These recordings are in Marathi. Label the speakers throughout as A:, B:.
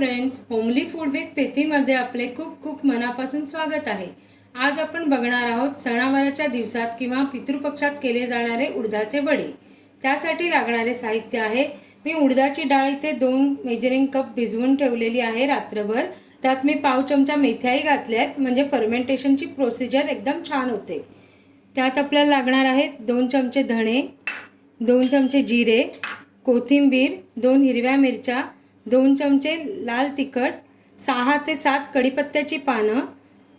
A: फ्रेंड्स होमली फूड विथ पेथीमध्ये आपले खूप खूप मनापासून स्वागत आहे. आज आपण बघणार आहोत सणावाराच्या दिवसात किंवा पितृपक्षात केले जाणारे उडदाचे वडे. त्यासाठी लागणारे साहित्य आहे. मी उडदाची डाळ इथे दोन मेजरिंग कप भिजवून ठेवलेली आहे रात्रभर. त्यात मी पाव चमचा मेथ्याही घातल्या आहेत म्हणजे फर्मेंटेशनची प्रोसिजर एकदम छान होते. त्यात आपल्याला लागणार आहेत दोन चमचे धणे दोन चमचे जिरे कोथिंबीर दोन हिरव्या मिरच्या दोन चमचे लाल तिखट सहा ते सात कढीपत्त्याची पानं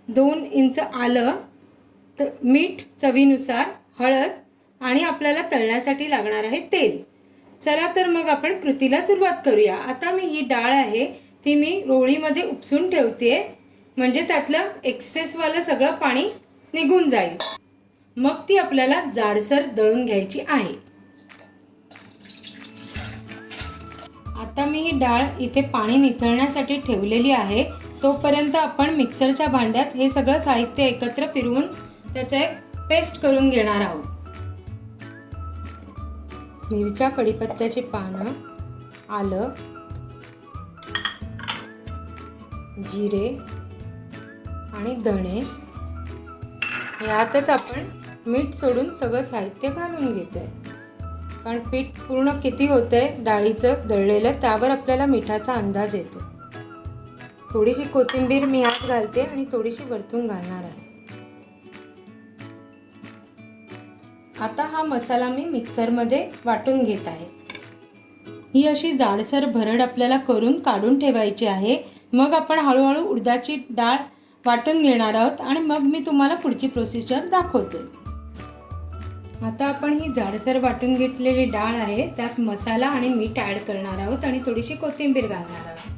A: दोन इंच आलं त मीठ चवीनुसार हळद आणि आपल्याला तळण्यासाठी लागणार आहे तेल. चला तर मग आपण कृतीला सुरुवात करूया. आता मी ही डाळ आहे ती मी रोळीमध्ये उपसून ठेवते म्हणजे त्यातलं एक्सेसवालं सगळं पाणी निघून जाईल. मग ती आपल्याला जाडसर दळून घ्यायची आहे. आत्ता मी ही डाळ इथे पाणी निथळण्यासाठी ठेवलेली आहे. तोपर्यंत आपण मिक्सरच्या भांड्यात हे सगळं साहित्य एकत्र फिरवून त्याचं एक पेस्ट करून घेणार आहोत. मिरच्या कढीपत्त्याची पानं आलं जिरे आणि धणे. यातच आपण मीठ सोडून सगळं साहित्य घालून घेतोय. कारण पीठ पूर्ण किती होतं आहे डाळीचं दळलेलं त्यावर आपल्याला मिठाचा अंदाज येतो. थोडीशी कोथिंबीर मी आत घालते आणि थोडीशी वरतून घालणार आहे. आता हा मसाला मी मिक्सरमध्ये वाटून घेत आहे. ही अशी जाडसर भरड आपल्याला करून काढून ठेवायची आहे. मग आपण हळूहळू उडदाची डाळ वाटून घेणार आहोत आणि मग मी तुम्हाला पुढची प्रोसिजर दाखवते. आता आपण ही जाडसर वाटून घेतलेली डाळ आहे त्यात मसाला आणि मीठ ॲड करणार आहोत आणि थोडीशी कोथिंबीर घालणार आहोत.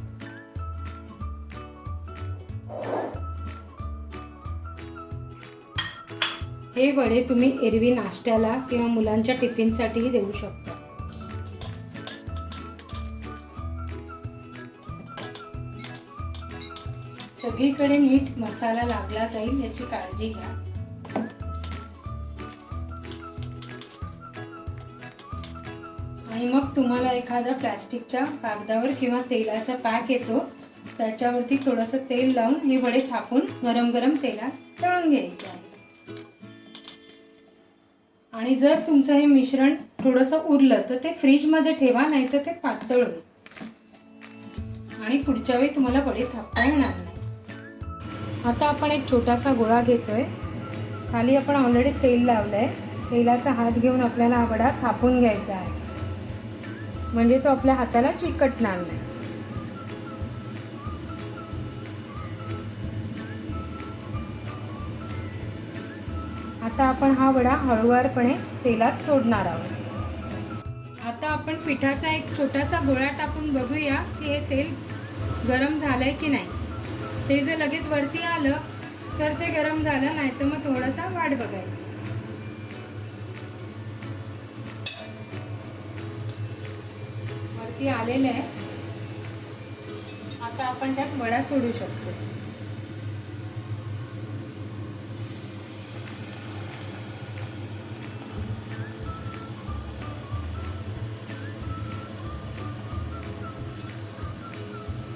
A: हे वडे तुम्ही एरवी नाश्त्याला किंवा मुलांच्या टिफिनसाठीही देऊ शकता. सगळीकडे मीठ मसाला लागला जाईल याची काळजी घ्या. आणि मग तुम्हाला एखादा प्लॅस्टिकच्या कागदावर किंवा तेलाचा पॅक येतो. त्याच्यावरती थोडंसं तेल लावून हे वडे थापून गरम गरम तेलात तळून घ्यायचे आहे. आणि जर तुमचं हे मिश्रण थोडंसं उरलं तर ते फ्रीजमध्ये ठेवा नाही तर ते पातळ होईल. आणि पुढच्या वेळी तुम्हाला वडे थापता येणार नाही. आता आपण एक छोटासा गोळा घेतोय. खाली आपण ऑलरेडी तेल लावलंय. तेलाचा हात घेऊन आपल्याला हा वडा थापून घ्यायचा आहे. म्हणजे तो आपल्या हाताला चिकटणार नाही. आता आपण हा वडा हळूवारपणे तेलात सोडणार आहोत. आता आपण पिठाचा एक छोटासा गोळा टाकून बघूया की हे तेल गरम झालंय की नाही. ते जर लगेच वरती आलं तर ते गरम झालं नाही तर मग थोडासा वाट बघायची. वरती आलेले आहे. आता आपण त्यात वडा सोडू शकतो.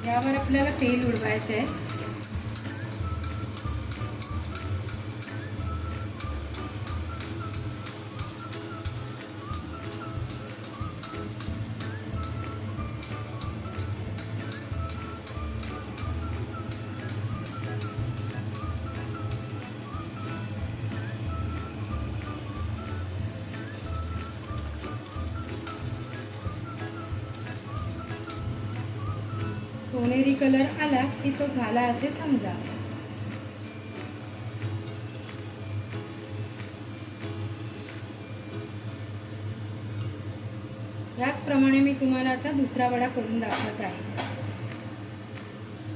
A: यावर आपल्याला तेल उडवायचं आहे सोनेरी कलर आला की तो झाला असे समजा. याचप्रमाणे मी तुम्हाला आता दुसरा वडा करून दाखवत आहे.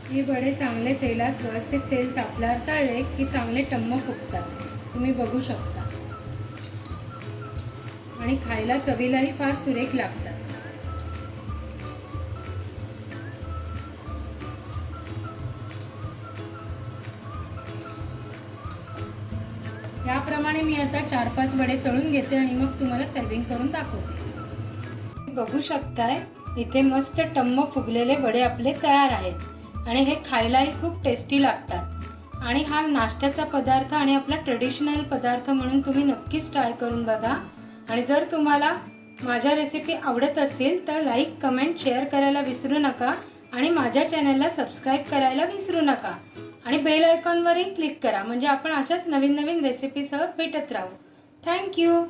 A: हे वडे चांगले तेलात व्यवस्थित तेल तापल्यावर तळले की चांगले टम्म फुगतात. तुम्ही बघू शकता. आणि खायला चवीलाही फार सुरेख लागतात. याप्रमाणे मी आता चार पाच वडे तळून घेते आणि मग तुम्हाला सर्विंग करून दाखवते. बघू शकताय इथे मस्त टम्म फुगलेले वडे आपले तयार आहेत. आणि हे खायलाही खूप टेस्टी लागतात. आणि हा नाश्त्याचा पदार्थ आणि आपला ट्रेडिशनल पदार्थ म्हणून तुम्ही नक्कीच ट्राय करून बघा. आणि जर तुम्हाला माझ्या रेसिपी आवडत असतील तर लाईक कमेंट शेअर करायला विसरू नका. आणि माझ्या चॅनलला सबस्क्राईब करायला विसरू नका. आणि बेल आयकॉनवरही क्लिक करा. म्हणजे आपण अशाच नवीन नवीन रेसिपीसह भेटत राहू. थँक्यू